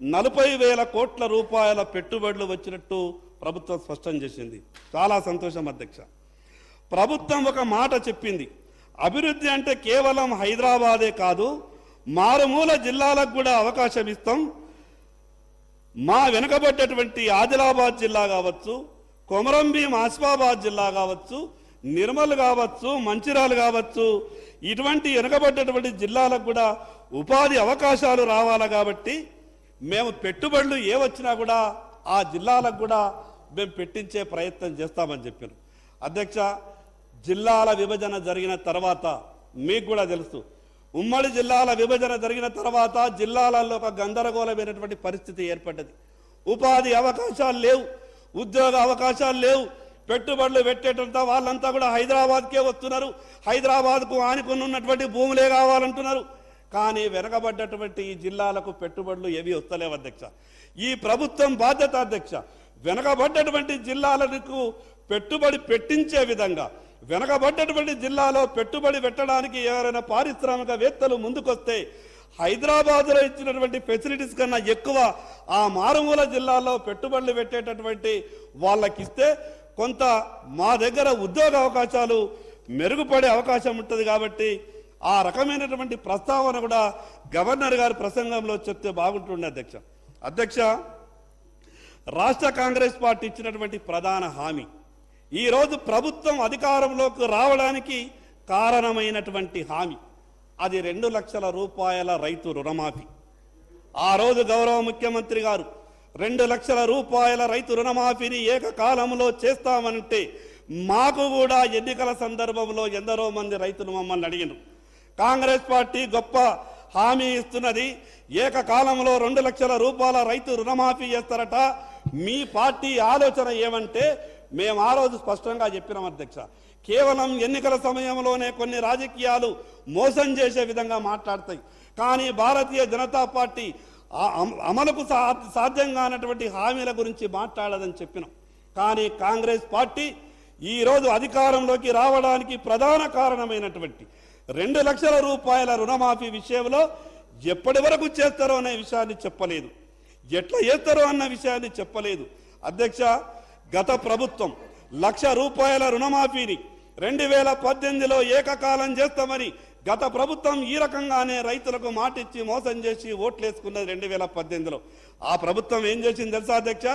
నలభై వేల కోట్ల రూపాయల పెట్టుబడులు వచ్చినట్టు ప్రభుత్వం స్పష్టం చేసింది. చాలా సంతోషం అధ్యక్ష. ప్రభుత్వం ఒక మాట చెప్పింది. అభివృద్ధి అంటే కేవలం హైదరాబాదే కాదు మారుమూల జిల్లాలకు కూడా అవకాశం ఇస్తాం. మా వెనుకబడ్డటువంటి ఆదిలాబాద్ జిల్లా కావచ్చు కొమరంభీం ఆసిఫాబాద్ జిల్లా కావచ్చు నిర్మల్ కావచ్చు మంచిరాలు కావచ్చు ఇటువంటి వెనుకబడ్డటువంటి జిల్లాలకు కూడా ఉపాధి అవకాశాలు రావాలి కాబట్టి మేము పెట్టుబడులు ఏ వచ్చినా కూడా ఆ జిల్లాలకు కూడా మేము పెట్టించే ప్రయత్నం చేస్తామని చెప్పారు. అధ్యక్ష జిల్లాల విభజన జరిగిన తర్వాత మీకు కూడా తెలుసు ఉమ్మడి జిల్లాల విభజన జరిగిన తర్వాత జిల్లాలలో ఒక గందరగోళమైనటువంటి పరిస్థితి ఏర్పడ్డది. ఉపాధి అవకాశాలు లేవు ఉద్యోగ అవకాశాలు లేవు పెట్టుబడులు పెట్టేటంత వాళ్ళంతా కూడా హైదరాబాద్కే వస్తున్నారు హైదరాబాద్కు ఆనుకుని ఉన్నటువంటి భూములే కావాలంటున్నారు. కానీ వెనకబడ్డటువంటి ఈ జిల్లాలకు పెట్టుబడులు ఏవి వస్తలేవు అధ్యక్ష. ఈ ప్రభుత్వం బాధ్యత అధ్యక్ష. వెనకబడ్డటువంటి జిల్లాలకు పెట్టుబడి పెట్టించే విధంగా వెనకబడ్డటువంటి జిల్లాలో పెట్టుబడి పెట్టడానికి ఎవరైనా పారిశ్రామికవేత్తలు ముందుకొస్తే హైదరాబాద్లో ఇచ్చినటువంటి ఫెసిలిటీస్ కన్నా ఎక్కువ ఆ మారుమూల జిల్లాలో పెట్టుబడులు పెట్టేటటువంటి వాళ్ళకిస్తే కొంత మా దగ్గర ఉద్యోగ అవకాశాలు మెరుగుపడే అవకాశం ఉంటుంది కాబట్టి ఆ రకమైనటువంటి ప్రస్తావన కూడా గవర్నర్ గారి ప్రసంగంలో చెప్తే బాగుంటుండే అధ్యక్ష. అధ్యక్ష రాష్ట్ర కాంగ్రెస్ పార్టీ ఇచ్చినటువంటి ప్రధాన హామీ ఈరోజు ప్రభుత్వం అధికారంలోకి రావడానికి కారణమైనటువంటి హామీ అది రెండు లక్షల రూపాయల రైతు రుణమాఫీ. ఆ రోజు గౌరవ ముఖ్యమంత్రి గారు రెండు లక్షల రూపాయల రైతు రుణమాఫీని ఏకకాలంలో చేస్తామంటే మాకు కూడా ఎన్నికల సందర్భంలో ఎందరో మంది రైతులు మమ్మల్ని అడిగినారు. కాంగ్రెస్ పార్టీ గొప్ప హామీ ఇస్తున్నది. ఏకకాలంలో రెండు లక్షల రూపాయల రైతు రుణమాఫీ చేస్తారట. మీ పార్టీ ఆలోచన ఏమంటే మేము ఆ రోజు స్పష్టంగా చెప్పినాం అధ్యక్ష. కేవలం ఎన్నికల సమయంలోనే కొన్ని రాజకీయాలు మోసం చేసే విధంగా మాట్లాడతాయి. కానీ భారతీయ జనతా పార్టీ అమలుకు సాధ్యం కానటువంటి హామీల గురించి మాట్లాడదని చెప్పినాం. కానీ కాంగ్రెస్ పార్టీ ఈరోజు అధికారంలోకి రావడానికి ప్రధాన కారణమైనటువంటి రెండు లక్షల రూపాయల రుణమాఫీ విషయంలో ఎప్పటి వరకు చేస్తారో అనే విషయాన్ని చెప్పలేదు. ఎట్లా చేస్తారో అన్న విషయాన్ని చెప్పలేదు. అధ్యక్ష గత ప్రభుత్వం లక్ష రూపాయల రుణమాఫీని రెండు వేల పద్దెనిమిదిలో ఏకకాలం చేస్తామని గత ప్రభుత్వం ఈ రకంగానే రైతులకు మాటిచ్చి మోసం చేసి ఓట్లేసుకున్నది రెండు వేల పద్దెనిమిదిలో ఆ ప్రభుత్వం ఏం చేసింది తెలుసా అధ్యక్ష?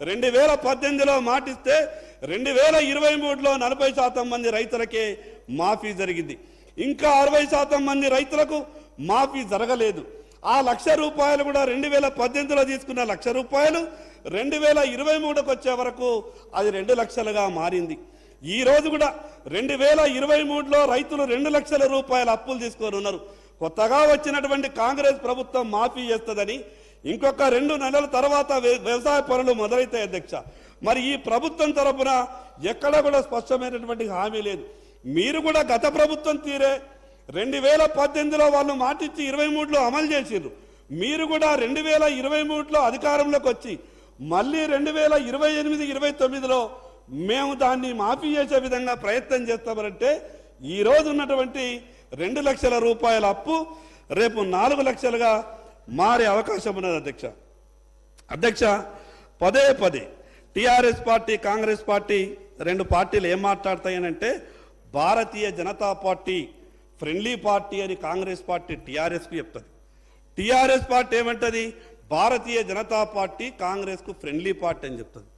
రెండు వేల పద్దెనిమిదిలో మాటిస్తే రెండు వేల ఇరవై మూడులో నలభై శాతం మంది రైతులకే మాఫీ జరిగింది. ఇంకా అరవై శాతం మంది రైతులకు మాఫీ జరగలేదు. ఆ లక్ష రూపాయలు కూడా రెండు వేల పద్దెనిమిదిలో తీసుకున్న లక్ష రూపాయలు రెండు వేల ఇరవై మూడుకు వచ్చే వరకు అది రెండు లక్షలుగా మారింది. ఈ రోజు కూడా రెండు వేల ఇరవై మూడులో రైతులు రెండు లక్షల రూపాయల అప్పులు తీసుకొని ఉన్నారు. కొత్తగా వచ్చినటువంటి కాంగ్రెస్ ప్రభుత్వం మాఫీ చేస్తుందని ఇంకొక రెండు నెలల తర్వాత వ్య- వ్యవసాయ పనులు మొదలైతాయి అధ్యక్ష. మరి ఈ ప్రభుత్వం తరపున ఎక్కడ కూడా స్పష్టమైనటువంటి హామీ లేదు. మీరు కూడా గత ప్రభుత్వం తీరే రెండు వేల పద్దెనిమిదిలో వాళ్ళు మాటిచ్చి ఇరవై మూడులో అమలు చేసిండ్రు. మీరు కూడా రెండు వేల ఇరవై మూడులో అధికారంలోకి వచ్చి మళ్ళీ రెండు వేల ఇరవై ఎనిమిది ఇరవై తొమ్మిదిలో మేము దాన్ని మాఫీ చేసే విధంగా ప్రయత్నం చేస్తామంటే ఈరోజు ఉన్నటువంటి రెండు లక్షల రూపాయల అప్పు రేపు నాలుగు లక్షలుగా మారే అవకాశం ఉన్నది అధ్యక్ష. అధ్యక్ష పదే పదే టీఆర్ఎస్ పార్టీ కాంగ్రెస్ పార్టీ రెండు పార్టీలు ఏం మాట్లాడతాయనంటే Bharatiya Janata party friendly party అని కాంగ్రెస్ పార్టీ టీఆర్ఎస్కు చెప్తుంది. టీఆర్ఎస్ పార్టీ ఏమంటది? భారతీయ జనతా పార్టీ కాంగ్రెస్కు ఫ్రెండ్లీ పార్టీ అని చెప్తుంది.